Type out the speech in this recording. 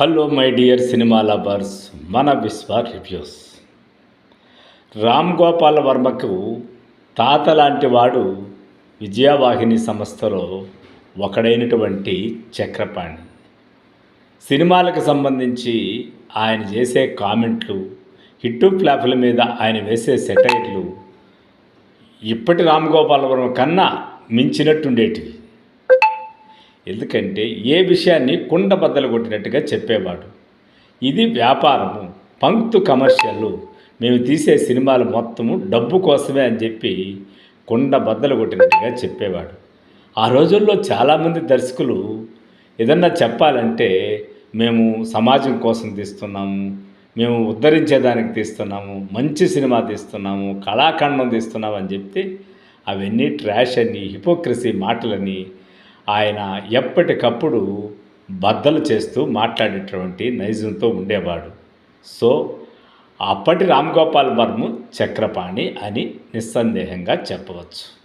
Hello my dear cinema lovers మన విశ్వ reviews. Ram Gopal వర్మకు తాత లాంటి వాడు విజయవాహిని సంస్థలో ఒకడైనటువంటి చక్రపాణి. సినిమాలకు సంబంధించి ఆయన చేసే కామెంట్లు హిట్టు ఫ్లాపుల మీద ఆయన వేసే సెటైర్లు ఇప్పటి రామ్ గోపాల్ వర్మ కన్నా మించినట్టుండేటివి. ఎందుకంటే ఏ విషయాన్ని కుండ బద్దలు కొట్టినట్టుగా చెప్పేవాడు. ఇది వ్యాపారము పంక్తు కమర్షియల్. మేము తీసే సినిమాలు మొత్తము డబ్బు కోసమే అని చెప్పి కుండ బద్దలు కొట్టినట్టుగా చెప్పేవాడు. ఆ రోజుల్లో చాలామంది దర్శకులు ఏదన్నా చెప్పాలంటే మేము సమాజం కోసం తీస్తున్నాము మేము ఉద్ధరించేదానికి తీస్తున్నాము మంచి సినిమా తీస్తున్నాము కళాఖండం తీస్తున్నాము అని చెప్తే అవన్నీ ట్రాష్ అని హిపోక్రసీ మాటలని ఆయన ఎప్పటికప్పుడు బద్దలు చేస్తూ మాట్లాడేటువంటి నైజంతో ఉండేవాడు. సో అప్పటి రామ్ గోపాల్ వర్మ చక్రపాణి అని నిస్సందేహంగా చెప్పవచ్చు.